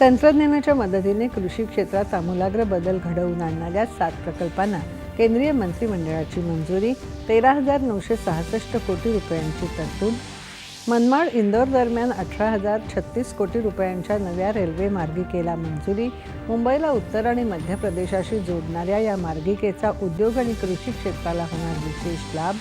तंत्रज्ञानाच्या मदतीने कृषी क्षेत्रात आमूलाग्र बदल घडवून आणणाऱ्या सात प्रकल्पांना केंद्रीय मंत्रिमंडळाची मंजुरी तेरा हजार नऊशे सहासष्ट कोटी रुपयांची तरतूद मनमाड इंदोर दरम्यान अठरा हजार छत्तीस कोटी रुपयांच्या नव्या रेल्वे मार्गिकेला मंजुरी मुंबईला उत्तर आणि मध्य प्रदेशाशी जोडणाऱ्या या मार्गिकेचा उद्योग आणि कृषी क्षेत्राला होणार विशेष लाभ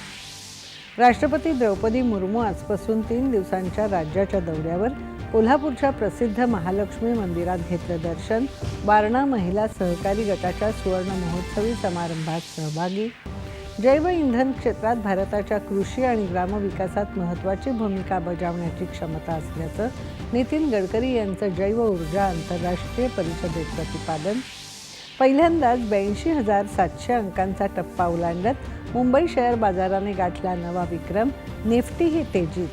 राष्ट्रपती द्रौपदी मुर्मू आजपासून तीन दिवसांच्या राज्याच्या दौऱ्यावर कोल्हापूरच्या प्रसिद्ध महालक्ष्मी मंदिरात घेतलं दर्शन. वारणा महिला सहकारी गटाच्या सुवर्ण महोत्सवी समारंभात सहभागी. जैव इंधन क्षेत्रात भारताच्या कृषी आणि ग्रामविकासात महत्त्वाची भूमिका बजावण्याची क्षमता असल्याचं नितीन गडकरी यांचं जैव ऊर्जा आंतरराष्ट्रीय परिषदेत प्रतिपादन. पहिल्यांदाच ब्याऐंशी हजार सातशे अंकांचा टप्पा ओलांडत मुंबई शेअर बाजाराने गाठला नवा विक्रम निफ्टी ही तेजीत.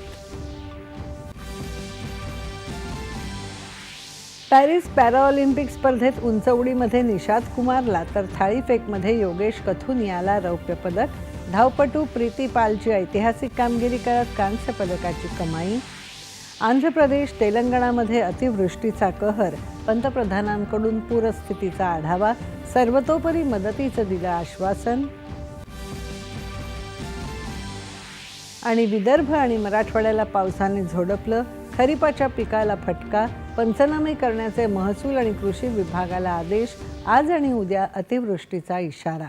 पॅरिस पॅराऑलिम्पिक स्पर्धेत उंचवडीमध्ये निषाद कुमारला तर थाळीफेकमध्ये योगेश कथुनियाला रौप्य पदक. धावपटू प्रीती पालची ऐतिहासिक कामगिरी करत कांस्य पदकाची कमाई. आंध्र प्रदेश तेलंगणामध्ये अतिवृष्टीचा कहर. पंतप्रधानांकडून पूरस्थितीचा आढावा. सर्वतोपरी मदतीचं दिलं आश्वासन. आणि विदर्भ आणि मराठवाड्याला पावसाने झोडपलं. खरीपाच्या पिकाला फटका. पंचनामे करण्याचे महसूल आणि कृषी विभागाला आदेश. आज आणि उद्या अतिवृष्टीचा इशारा.